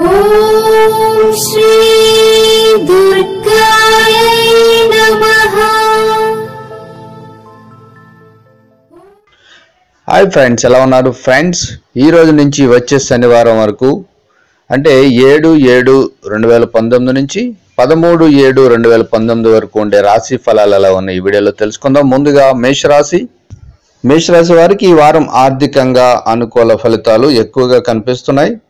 Hi friends ఎలా ఉన్నారు? Friends ఈ రోజు నుంచి వచ్చే శనివారం వరకు అంటే ఏడు ఏడు రెండు వేల పంతొమ్మిది నుంచి పదమూడు ఏడు రెండు వేల పంతొమ్మిది వరకు ఉండే రాశి ఫలాలు ఎలా ఉన్నాయి? ఈ వీడియోలో తెలుసుకుందాం. ముందుగా మేషరాశి. మేషరాశి వారికి ఈ వారం ఆర్థికంగా అనుకూల ఫలితాలు ఎక్కువగా కనిపిస్తున్నాయి.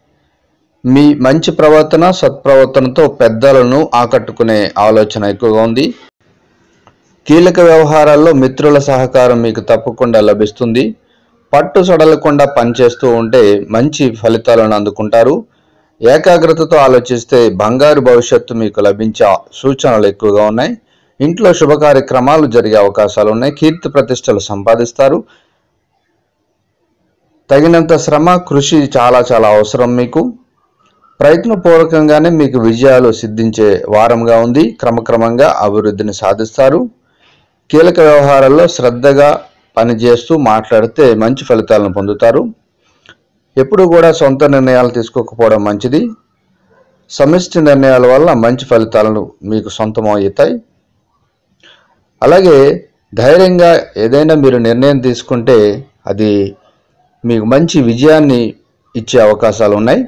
మీ మంచి ప్రవర్తన సత్ప్రవర్తనతో పెద్దలను ఆకట్టుకునే ఆలోచన ఎక్కువగా ఉంది. కీలక వ్యవహారాల్లో మిత్రుల సహకారం మీకు తప్పకుండా లభిస్తుంది. పట్టు సడలకుండా పనిచేస్తూ ఉంటే మంచి ఫలితాలను అందుకుంటారు. ఏకాగ్రతతో ఆలోచిస్తే బంగారు భవిష్యత్తు మీకు లభించే సూచనలు ఎక్కువగా ఉన్నాయి. ఇంట్లో శుభ కార్యక్రమాలు జరిగే అవకాశాలు ఉన్నాయి. కీర్తి ప్రతిష్టలు సంపాదిస్తారు. తగినంత శ్రమ కృషి చాలా చాలా అవసరం మీకు. ప్రయత్నపూర్వకంగానే మీకు విజయాలు సిద్ధించే వారంగా ఉంది. క్రమక్రమంగా అభివృద్ధిని సాధిస్తారు. కీలక వ్యవహారాల్లో శ్రద్ధగా పనిచేస్తూ మాట్లాడితే మంచి ఫలితాలను పొందుతారు. ఎప్పుడు కూడా సొంత నిర్ణయాలు తీసుకోకపోవడం మంచిది. సమిష్టి నిర్ణయాల వల్ల మంచి ఫలితాలను మీకు సొంతం అవుతాయి అలాగే ధైర్యంగా ఏదైనా మీరు నిర్ణయం తీసుకుంటే అది మీకు మంచి విజయాన్ని ఇచ్చే అవకాశాలు ఉన్నాయి.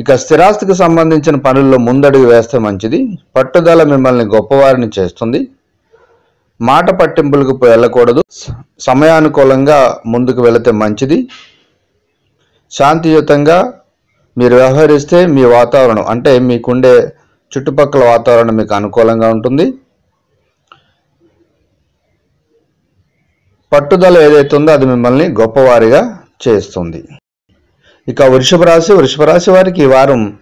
ఇక స్థిరాస్తికి సంబంధించిన పనుల్లో ముందడుగు వేస్తే మంచిది. పట్టుదల మిమ్మల్ని గొప్పవారిని చేస్తుంది. మాట పట్టింపులకు వెళ్ళకూడదు. సమయానుకూలంగా ముందుకు వెళితే మంచిది. శాంతియుతంగా మీరు వ్యవహరిస్తే మీ వాతావరణం అంటే మీకుండే చుట్టుపక్కల వాతావరణం మీకు అనుకూలంగా ఉంటుంది. పట్టుదల ఏదైతే ఉందో అది మిమ్మల్ని గొప్పవారిగా చేస్తుంది. ఇక వృషభ రాశి వృషభ రాశి వారికి ఈ వారం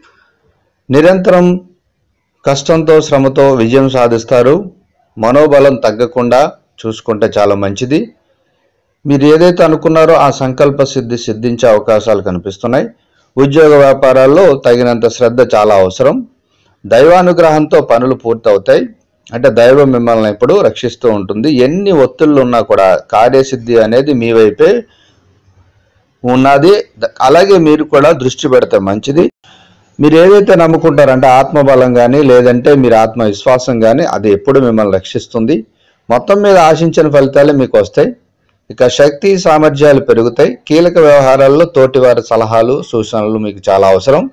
నిరంతరం కష్టంతో శ్రమతో విజయం సాధిస్తారు. మనోబలం తగ్గకుండా చూసుకుంటే చాలా మంచిది. మీరు ఏదైతే అనుకున్నారో ఆ సంకల్ప సిద్ధి సిద్ధించే అవకాశాలు కనిపిస్తున్నాయి. ఉద్యోగ వ్యాపారాల్లో తగినంత శ్రద్ధ చాలా అవసరం. దైవానుగ్రహంతో పనులు పూర్తవుతాయి. అంటే దైవం మిమ్మల్ని ఎప్పుడు రక్షిస్తూ ఉంటుంది. ఎన్ని ఒత్తిళ్ళు ఉన్నా కూడా కార్యసిద్ధి అనేది మీ వైపే ఉన్నది. అలాగే మీరు కూడా దృష్టి పెడితే మంచిది. మీరు ఏదైతే నమ్ముకుంటారంటే ఆత్మబలం కానీ లేదంటే మీరు ఆత్మవిశ్వాసం కానీ అది ఎప్పుడు మిమ్మల్ని రక్షిస్తుంది. మొత్తం మీద ఆశించిన ఫలితాలే మీకు వస్తాయి. ఇక శక్తి సామర్థ్యాలు పెరుగుతాయి. కీలక వ్యవహారాల్లో తోటివారి సలహాలు సూచనలు మీకు చాలా అవసరం.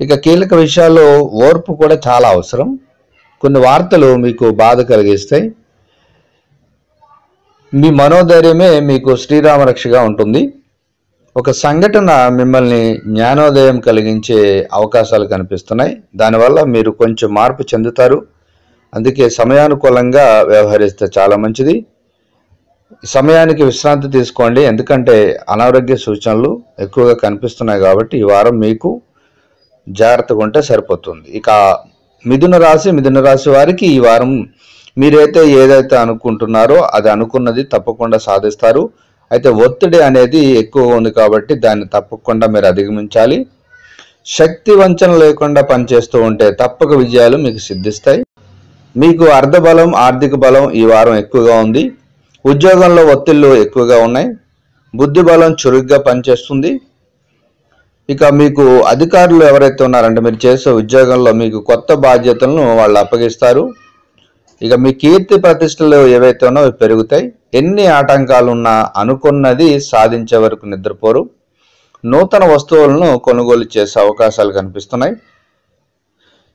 ఇక కీలక విషయాల్లో ఓర్పు కూడా చాలా అవసరం. కొన్ని వార్తలు మీకు బాధ కలిగిస్తాయి. మీ మనోధైర్యమే మీకు శ్రీరామ రక్షగా ఉంటుంది. ఒక సంఘటన మిమ్మల్ని జ్ఞానోదయం కలిగించే అవకాశాలు కనిపిస్తున్నాయి. దానివల్ల మీరు కొంచెం మార్పు చెందుతారు. అందుకే సమయానుకూలంగా వ్యవహరిస్తే చాలా మంచిది. సమయానికి విశ్రాంతి తీసుకోండి. ఎందుకంటే అనారోగ్య సూచనలు ఎక్కువగా కనిపిస్తున్నాయి కాబట్టి ఈ వారం మీకు జాగ్రత్తగా ఉంటే సరిపోతుంది. ఇక మిథున రాశి మిథున రాశి వారికి ఈ వారం మీరైతే ఏదైతే అనుకుంటున్నారో అది అనుకున్నది తప్పకుండా సాధిస్తారు. అయితే ఒత్తిడి అనేది ఎక్కువ ఉంది కాబట్టి దాన్ని తప్పకుండా మీరు అధిగమించాలి. శక్తి వంచన లేకుండా పనిచేస్తూ ఉంటే తప్పక విజయాలు మీకు సిద్ధిస్తాయి. మీకు అర్ధబలం ఆర్థిక బలం ఈ వారం ఎక్కువగా ఉంది. ఉద్యోగంలో ఒత్తిళ్ళు ఎక్కువగా ఉన్నాయి. బుద్ధి బలం చురుగ్గా పనిచేస్తుంది. ఇక మీకు అధికారులు ఎవరైతే ఉన్నారంటే మీరు చేసే ఉద్యోగంలో మీకు కొత్త బాధ్యతలను వాళ్ళు అప్పగిస్తారు. ఇక మీ కీర్తి ప్రతిష్టలు ఏవైతే ఉన్నాయో అవి పెరుగుతాయి. ఎన్ని ఆటంకాలు ఉన్నా అనుకున్నది సాధించే వరకు నిద్రపోరు. నూతన వస్తువులను కొనుగోలు చేసే అవకాశాలు కనిపిస్తున్నాయి.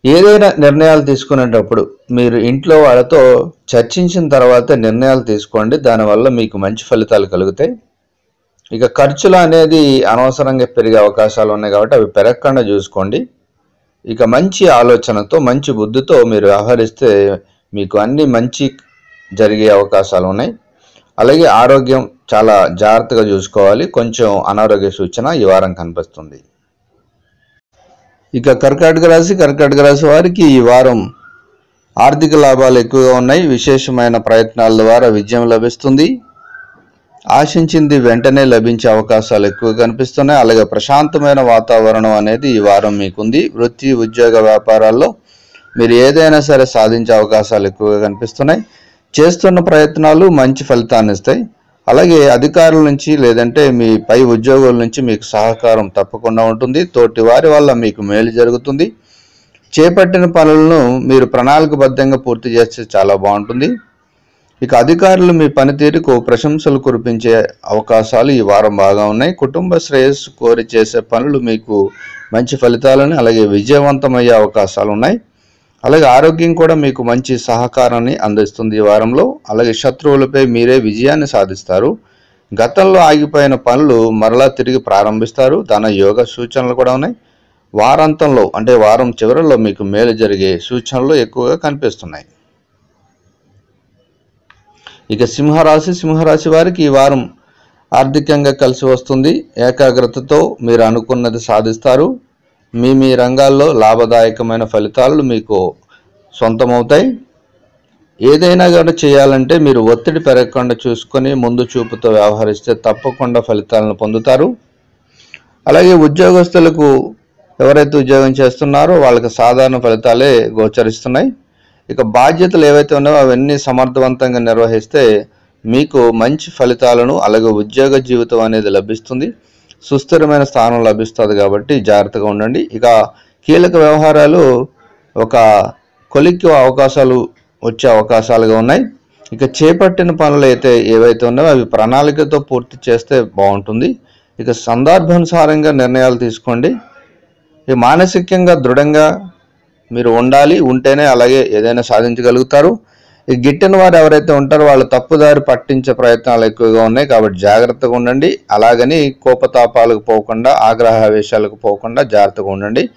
ఏదైనా నిర్ణయాలు తీసుకునేటప్పుడు మీరు ఇంట్లో వాళ్ళతో చర్చించిన తర్వాత నిర్ణయాలు తీసుకోండి. దానివల్ల మీకు మంచి ఫలితాలు కలుగుతాయి. ఇక ఖర్చులు అనేది అనవసరంగా పెరిగే అవకాశాలు ఉన్నాయి కాబట్టి అవి పెరగకుండా చూసుకోండి. ఇక మంచి ఆలోచనతో మంచి బుద్ధితో మీరు వ్యవహరిస్తే మీకు అన్ని మంచి జరిగే అవకాశాలు ఉన్నాయి. అలాగే ఆరోగ్యం చాలా జాగ్రత్తగా చూసుకోవాలి. కొంచెం అనారోగ్య సూచన ఈ వారం కనిపిస్తుంది. ఇక కర్కాటక రాశి కర్కాటక రాశి వారికి ఈ వారం ఆర్థిక లాభాలు ఎక్కువగా ఉన్నాయి. విశేషమైన ప్రయత్నాల ద్వారా విజయం లభిస్తుంది. ఆశించింది వెంటనే లభించే అవకాశాలు ఎక్కువ కనిపిస్తున్నాయి. అలాగే ప్రశాంతమైన వాతావరణం అనేది ఈ వారం మీకుంది. వృత్తి ఉద్యోగ వ్యాపారాల్లో మీరు ఏదైనా సరే సాధించే అవకాశాలు ఎక్కువగా కనిపిస్తున్నాయి. చేస్తున్న ప్రయత్నాలు మంచి ఫలితాన్ని ఇస్తాయి. అలాగే అధికారుల నుంచి లేదంటే మీ పై ఉద్యోగుల నుంచి మీకు సహకారం తప్పకుండా ఉంటుంది. తోటి వారి వల్ల మీకు మేలు జరుగుతుంది. చేపట్టిన పనులను మీరు ప్రణాళికబద్ధంగా పూర్తి చేస్తే చాలా బాగుంటుంది. ఇక అధికారులు మీ పనితీరుకు ప్రశంసలు కురిపించే అవకాశాలు ఈ వారం బాగా ఉన్నాయి. కుటుంబ శ్రేయస్సు కోరి చేసే పనులు మీకు మంచి ఫలితాలను అలాగే విజయవంతమయ్యే అవకాశాలు ఉన్నాయి. అలాగే ఆరోగ్యం కూడా మీకు మంచి సహకారాన్ని అందిస్తుంది ఈ వారంలో. అలాగే శత్రువులపై మీరే విజయాన్ని సాధిస్తారు. గతంలో ఆగిపోయిన పనులు మరలా తిరిగి ప్రారంభిస్తారు. దాని యోగ సూచనలు కూడా ఉన్నాయి. వారాంతంలో అంటే వారం చివరిలో మీకు మేలు జరిగే సూచనలు ఎక్కువగా కనిపిస్తున్నాయి. ఇక సింహరాశి సింహరాశి వారికి ఈ వారం ఆర్థికంగా కలిసి వస్తుంది. ఏకాగ్రతతో మీరు అనుకున్నది సాధిస్తారు. మీ మీ రంగాల్లో లాభదాయకమైన ఫలితాలు మీకు సొంతమవుతాయి. ఏదైనా కూడా చేయాలంటే మీరు ఒత్తిడి పెరగకుండా చూసుకొని ముందు చూపుతో వ్యవహరిస్తే తప్పకుండా ఫలితాలను పొందుతారు. అలాగే ఉద్యోగస్తులకు ఎవరైతే ఉద్యోగం చేస్తున్నారో వాళ్ళకి సాధారణ ఫలితాలే గోచరిస్తున్నాయి. ఇక బాధ్యతలు ఏవైతే ఉన్నాయో అవన్నీ సమర్థవంతంగా నిర్వహిస్తే మీకు మంచి ఫలితాలను అలాగే ఉద్యోగ జీవితం అనేది లభిస్తుంది. సుస్థిరమైన స్థానం లభిస్తుంది కాబట్టి జాగ్రత్తగా ఉండండి. ఇక కీలక వ్యవహారాలు ఒక కొలిక్కి అవకాశాలు వచ్చే అవకాశాలుగా ఉన్నాయి. ఇక చేపట్టిన పనులు అయితే ఏవైతే ఉన్నాయో అవి ప్రణాళికతో పూర్తి చేస్తే బాగుంటుంది. ఇక సందర్భానుసారంగా నిర్ణయాలు తీసుకోండి. ఈ మానసికంగా దృఢంగా మీరు ఉండాలి ఉంటేనే అలాగే ఏదైనా సాధించగలుగుతారు. గిట్టిన వారు ఎవరైతే ఉంటారో వాళ్ళు తప్పుదారి పట్టించే ప్రయత్నాలు ఎక్కువగా ఉన్నాయి కాబట్టి జాగ్రత్తగా ఉండండి. అలాగని కోపతాపాలకు పోకుండా ఆగ్రహావేశాలకు పోకుండా జాగ్రత్తగా ఉండండి.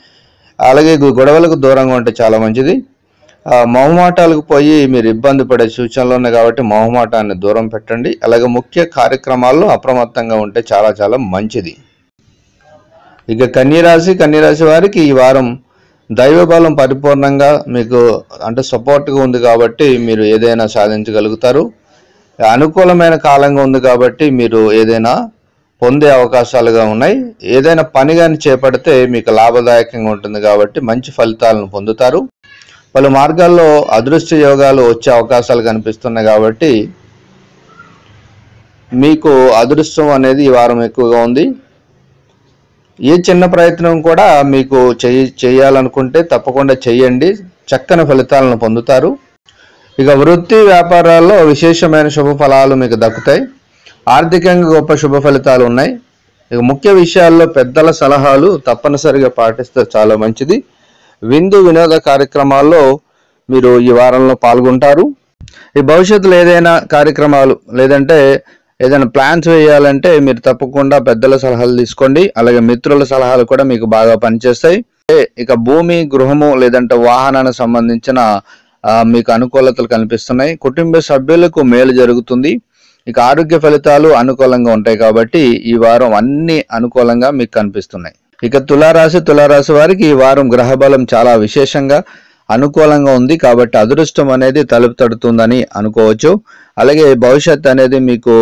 అలాగే గొడవలకు దూరంగా ఉంటే చాలా మంచిది. ఆ, మొహమాటాలకు పోయి మీరు ఇబ్బంది పడే సూచనలు ఉన్నాయి కాబట్టి మొహమాటాన్ని దూరం పెట్టండి. అలాగే ముఖ్య కార్యక్రమాల్లో అప్రమత్తంగా ఉంటే చాలా చాలా మంచిది. ఇక కన్యరాశి కన్యరాశి వారికి ఈ వారం దైవబలం పరిపూర్ణంగా మీకు అంటే సపోర్ట్గా ఉంది కాబట్టి మీరు ఏదైనా సాధించగలుగుతారు. అనుకూలమైన కాలంగా ఉంది కాబట్టి మీరు ఏదైనా పొందే అవకాశాలుగా ఉన్నాయి. ఏదైనా పని కానీ చేపడితే మీకు లాభదాయకంగా ఉంటుంది కాబట్టి మంచి ఫలితాలను పొందుతారు. పలు మార్గాల్లో అదృష్ట యోగాలు వచ్చే అవకాశాలు కనిపిస్తున్నాయి కాబట్టి మీకు అదృష్టం అనేది ఈ వారం ఎక్కువగా ఉంది. ఏ చిన్న ప్రయత్నం కూడా మీకు చేయ చేయాలనుకుంటే తప్పకుండా చేయండి. చక్కని ఫలితాలను పొందుతారు. ఇక వృత్తి వ్యాపారాల్లో విశేషమైన శుభ ఫలాలు మీకు దక్కుతాయి. ఆర్థికంగా గొప్ప శుభ ఫలితాలు ఉన్నాయి. ఇక ముఖ్య విషయాల్లో పెద్దల సలహాలు తప్పనిసరిగా పాటిస్తే చాలా మంచిది. విందు వినోద కార్యక్రమాల్లో మీరు ఈ వారంలో పాల్గొంటారు. ఈ భవిష్యత్తులో ఏదైనా కార్యక్రమాలు లేదంటే ఏదైనా ప్లాన్స్ వేయాలంటే మీరు తప్పకుండా పెద్దల సలహాలు తీసుకోండి. అలాగే మిత్రుల సలహాలు కూడా మీకు బాగా పనిచేస్తాయి. ఇక భూమి గృహము లేదంటే వాహనానికి సంబంధించిన మీకు అనుకూలతలు కనిపిస్తున్నాయి. కుటుంబ సభ్యులకు మేలు జరుగుతుంది. ఇక ఆరోగ్య ఫలితాలు అనుకూలంగా ఉంటాయి కాబట్టి ఈ వారం అన్ని అనుకూలంగా మీకు కనిపిస్తున్నాయి. ఇక తులారాశి తులారాశి వారికి ఈ వారం గ్రహ బలం చాలా విశేషంగా అనుకూలంగా ఉంది కాబట్టి అదృష్టం అనేది తలుపు తడుతుందని అనుకోవచ్చు. అలాగే భవిష్యత్ అనేది మీకు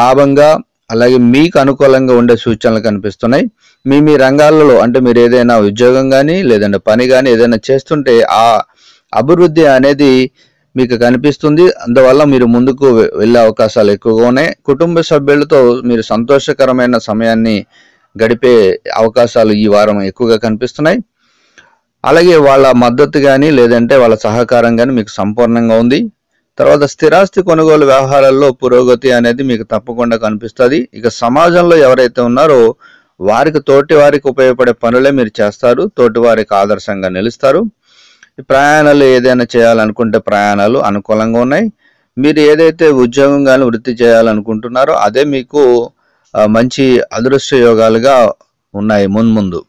లాభంగా అలాగే మీకు అనుకూలంగా ఉండే సూచనలు కనిపిస్తున్నాయి. మీ మీ రంగాలలో అంటే మీరు ఏదైనా ఉద్యోగం కానీ లేదంటే పని కానీ ఏదైనా చేస్తుంటే ఆ అభివృద్ధి అనేది మీకు కనిపిస్తుంది. అందువల్ల మీరు ముందుకు వెళ్ళే అవకాశాలు ఎక్కువగా ఉన్నాయి. కుటుంబ సభ్యులతో మీరు సంతోషకరమైన సమయాన్ని గడిపే అవకాశాలు ఈ వారం ఎక్కువగా కనిపిస్తున్నాయి. అలాగే వాళ్ళ మద్దతు కానీ లేదంటే వాళ్ళ సహకారం కానీ మీకు సంపూర్ణంగా ఉంది. తర్వాత స్థిరాస్తి కొనుగోలు వ్యవహారాల్లో పురోగతి అనేది మీకు తప్పకుండా కనిపిస్తుంది. ఇక సమాజంలో ఎవరైతే ఉన్నారో వారికి తోటి వారికి ఉపయోగపడే పనులే మీరు చేస్తారు. తోటి వారికి ఆదర్శంగా నిలుస్తారు. ప్రయాణాలు ఏదైనా చేయాలనుకుంటే ప్రయాణాలు అనుకూలంగా ఉన్నాయి. మీరు ఏదైతే ఉద్యోగం కానీ వృత్తి చేయాలనుకుంటున్నారో అదే మీకు మంచి అదృష్ట యోగాలుగా ఉన్నాయి మున్ముందు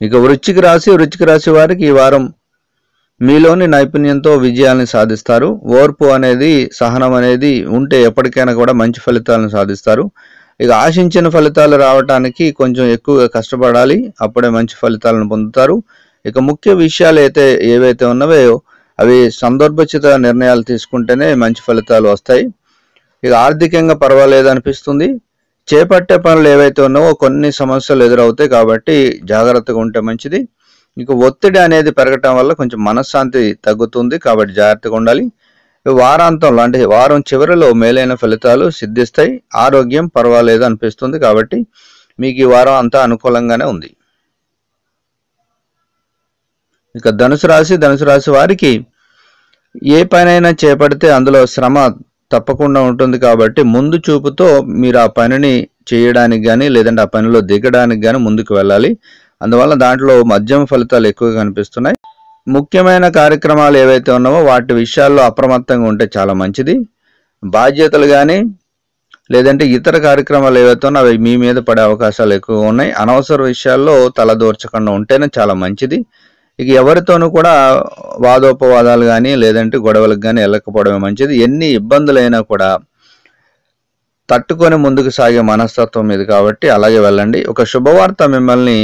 ఇక వృచ్చిక రాశి వృచ్చిక రాశి వారికి ఈ వారం మీలోని నైపుణ్యంతో విజయాలను సాధిస్తారు. ఓర్పు అనేది సహనం అనేది ఉంటే ఎప్పటికైనా కూడా మంచి ఫలితాలను సాధిస్తారు. ఇక ఆశించిన ఫలితాలు రావటానికి కొంచెం ఎక్కువగా కష్టపడాలి. అప్పుడే మంచి ఫలితాలను పొందుతారు. ఇక ముఖ్య విషయాలు అయితే ఏవైతే ఉన్నవో అవి సందర్భోచిత నిర్ణయాలు తీసుకుంటేనే మంచి ఫలితాలు వస్తాయి. ఇక ఆర్థికంగా పర్వాలేదు అనిపిస్తుంది చేపట్టే పనులు ఏవైతే ఉన్నావో కొన్ని సమస్యలు ఎదురవుతాయి కాబట్టి జాగ్రత్తగా ఉంటే మంచిది. మీకు ఒత్తిడి అనేది పెరగటం వల్ల కొంచెం మనశ్శాంతి తగ్గుతుంది కాబట్టి జాగ్రత్తగా ఉండాలి. వారాంతంలో అంటే వారం చివరిలో మేలైన ఫలితాలు సిద్ధిస్తాయి. ఆరోగ్యం పర్వాలేదు అనిపిస్తుంది కాబట్టి మీకు ఈ వారం అంతా అనుకూలంగానే ఉంది. ఇక ధనుసు రాశి ధనుసు రాశి వారికి ఏ పనైనా చేపడితే అందులో శ్రమ తప్పకుండా ఉంటుంది కాబట్టి ముందు చూపుతో మీరు ఆ పనిని చేయడానికి కానీ లేదంటే ఆ పనిలో దిగడానికి కానీ ముందుకు వెళ్ళాలి. అందువల్ల దాంట్లో మద్యం ఫలితాలు ఎక్కువగా కనిపిస్తున్నాయి. ముఖ్యమైన కార్యక్రమాలు ఏవైతే ఉన్నావో వాటి విషయాల్లో అప్రమత్తంగా ఉంటే చాలా మంచిది. బాధ్యతలు కానీ లేదంటే ఇతర కార్యక్రమాలు ఏవైతే ఉన్నాయో అవి మీ మీద పడే అవకాశాలు ఎక్కువగా ఉన్నాయి. అనవసర విషయాల్లో తలదూర్చకుండా ఉంటేనే చాలా మంచిది. ఇక ఎవరితోనూ కూడా వాదోపవాదాలు కానీ లేదంటే గొడవలకు కానీ వెళ్ళకపోవడమే మంచిది. ఎన్ని ఇబ్బందులైనా కూడా తట్టుకొని ముందుకు సాగే మనస్తత్వం ఇది కాబట్టి అలాగే వెళ్ళండి. ఒక శుభవార్త మిమ్మల్ని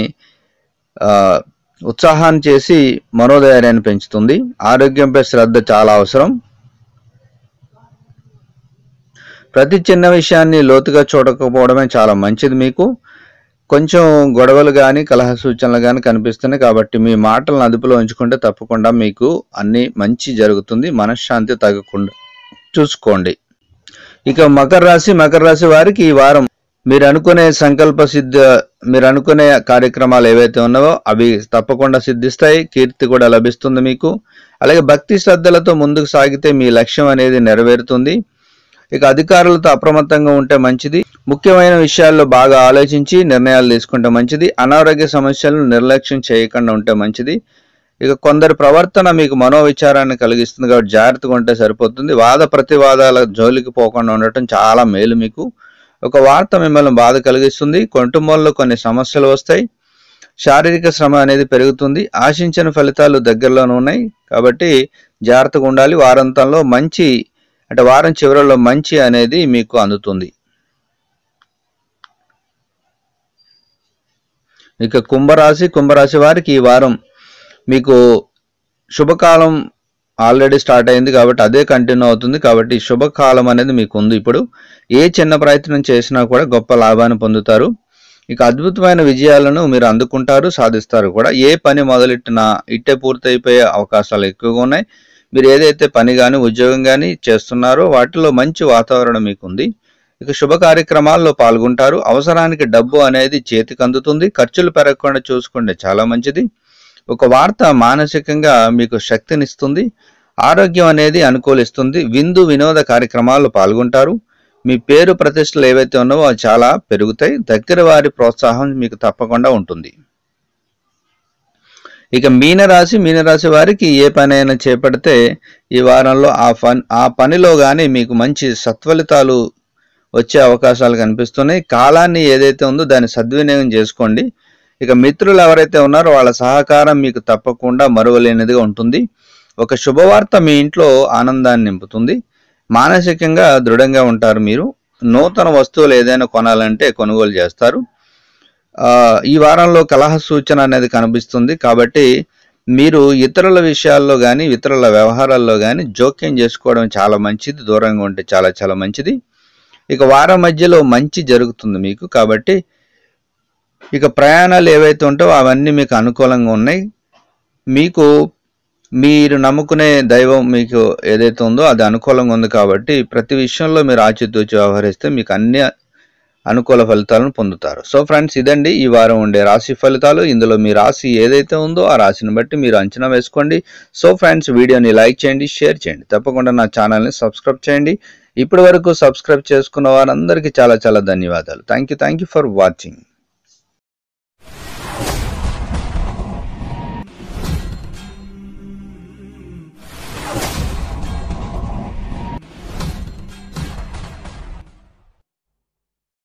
ఉత్సాహాన్ని చేసి మనోధైర్యాన్ని పెంచుతుంది. ఆరోగ్యంపై శ్రద్ధ చాలా అవసరం. ప్రతి చిన్న విషయాన్ని లోతుగా చూడకపోవడమే చాలా మంచిది మీకు. కొంచెం గొడవలు కానీ కలహ సూచనలు కానీ కనిపిస్తున్నాయి కాబట్టి మీ మాటలను అదుపులో ఉంచుకుంటే తప్పకుండా మీకు అన్ని మంచి జరుగుతుంది. మనశ్శాంతి తగ్గకుండా చూసుకోండి. ఇక మకర రాశి మకర రాశి వారికి ఈ వారం మీరు అనుకునే సంకల్ప సిద్ధ మీరు అనుకునే కార్యక్రమాలు ఏవైతే ఉన్నావో అవి తప్పకుండా సిద్ధిస్తాయి కీర్తి కూడా లభిస్తుంది మీకు. అలాగే భక్తి శ్రద్ధలతో ముందుకు సాగితే మీ లక్ష్యం అనేది నెరవేరుతుంది. ఇక అధికారులతో అప్రమత్తంగా ఉంటే మంచిది. ముఖ్యమైన విషయాల్లో బాగా ఆలోచించి నిర్ణయాలు తీసుకుంటే మంచిది. అనారోగ్య సమస్యలను నిర్లక్ష్యం చేయకుండా ఉంటే మంచిది. ఇక కొందరి ప్రవర్తన మీకు మనోవిచారాన్ని కలిగిస్తుంది కాబట్టి జాగ్రత్తగా ఉంటే సరిపోతుంది. వాద ప్రతివాదాల జోలికి పోకుండా ఉండటం చాలా మేలు మీకు. ఒక వార్త మిమ్మల్ని బాధ కలిగిస్తుంది కుటుంబంలో కొన్ని సమస్యలు వస్తాయి. శారీరక శ్రమ అనేది పెరుగుతుంది ఆశించిన ఫలితాలు దగ్గరలోనే ఉన్నాయి. కాబట్టి జాగ్రత్తగా ఉండాలి. వారాంతంలో మంచి అంటే వారం చివరిలో మంచి అనేది మీకు అందుతుంది. ఇక కుంభరాశి కుంభరాశి వారికి ఈ వారం మీకు శుభకాలం ఆల్రెడీ స్టార్ట్ అయింది కాబట్టి అదే కంటిన్యూ అవుతుంది కాబట్టి శుభకాలం అనేది మీకు ఉంది ఇప్పుడు ఏ చిన్న ప్రయత్నం చేసినా కూడా గొప్ప లాభాన్ని పొందుతారు. ఇక అద్భుతమైన విజయాలను మీరు అందుకుంటారు సాధిస్తారు కూడా. ఏ పని మొదలెట్టినా ఇట్టే పూర్తయిపోయే అవకాశాలు ఎక్కువగా ఉన్నాయి. మీరు ఏదైతే పని కానీ ఉద్యోగం కానీ చేస్తున్నారో వాటిలో మంచి వాతావరణం మీకు ఉంది ఇక శుభ కార్యక్రమాల్లో పాల్గొంటారు. అవసరానికి డబ్బు అనేది చేతికి అందుతుంది. ఖర్చులు పెరగకుండా చూసుకుంటే చాలా మంచిది. ఒక వార్త మానసికంగా మీకు శక్తినిస్తుంది ఆరోగ్యం అనేది అనుకూలిస్తుంది విందు వినోద కార్యక్రమాల్లో పాల్గొంటారు. మీ పేరు ప్రతిష్టలు ఏవైతే ఉన్నావో అవి చాలా పెరుగుతాయి దగ్గర వారి ప్రోత్సాహం మీకు తప్పకుండా ఉంటుంది. ఇక మీనరాశి మీనరాశి వారికి ఏ పనైనా చేపడితే ఈ వారంలో ఆ పని ఆ పనిలో కానీ మీకు మంచి సత్ఫలితాలు వచ్చే అవకాశాలు కనిపిస్తున్నాయి. కాలాన్ని ఏదైతే ఉందో దాన్ని సద్వినియోగం చేసుకోండి. ఇక మిత్రులు ఎవరైతే ఉన్నారో వాళ్ళ సహకారం మీకు తప్పకుండా మరువలేనిదిగా ఉంటుంది. ఒక శుభవార్త మీ ఇంట్లో ఆనందాన్ని నింపుతుంది. మానసికంగా దృఢంగా ఉంటారు మీరు. నూతన వస్తువులు ఏదైనా కొనాలంటే కొనుగోలు చేస్తారు. ఈ వారంలో కలహ సూచన అనేది కనిపిస్తుంది కాబట్టి మీరు ఇతరుల విషయాల్లో కానీ ఇతరుల వ్యవహారాల్లో కానీ జోక్యం చేసుకోవడం చాలా మంచిది. దూరంగా ఉంటే చాలా చాలా మంచిది. ఇక వారం మధ్యలో మంచి జరుగుతుంది మీకు కాబట్టి ఇక ప్రయాణాలు ఏవైతే ఉంటావో అవన్నీ మీకు అనుకూలంగా ఉన్నాయి. మీకు మీరు నమ్ముకునే దైవం మీకు ఏదైతే ఉందో అది అనుకూలంగా ఉంది కాబట్టి ప్రతి విషయంలో మీరు ఆచితూచి వ్యవహరిస్తే మీకు అన్ని అనుకూల ఫలితాలను పొందుతారు. సో ఫ్రెండ్స్ ఇదండి ఈ వారం ఉండే రాశి ఫలితాలు. ఇందులో మీ రాశి ఏదైతే ఉందో ఆ రాశిని బట్టి మీరు అంచనా వేసుకోండి. సో ఫ్రెండ్స్ వీడియోని లైక్ చేయండి షేర్ చేయండి. తప్పకుండా నా ఛానల్ని సబ్స్క్రైబ్ చేయండి. ఇప్పటి వరకు సబ్స్క్రైబ్ చేసుకున్న వారందరికీ చాలా చాలా ధన్యవాదాలు. Thank you thank you for watching.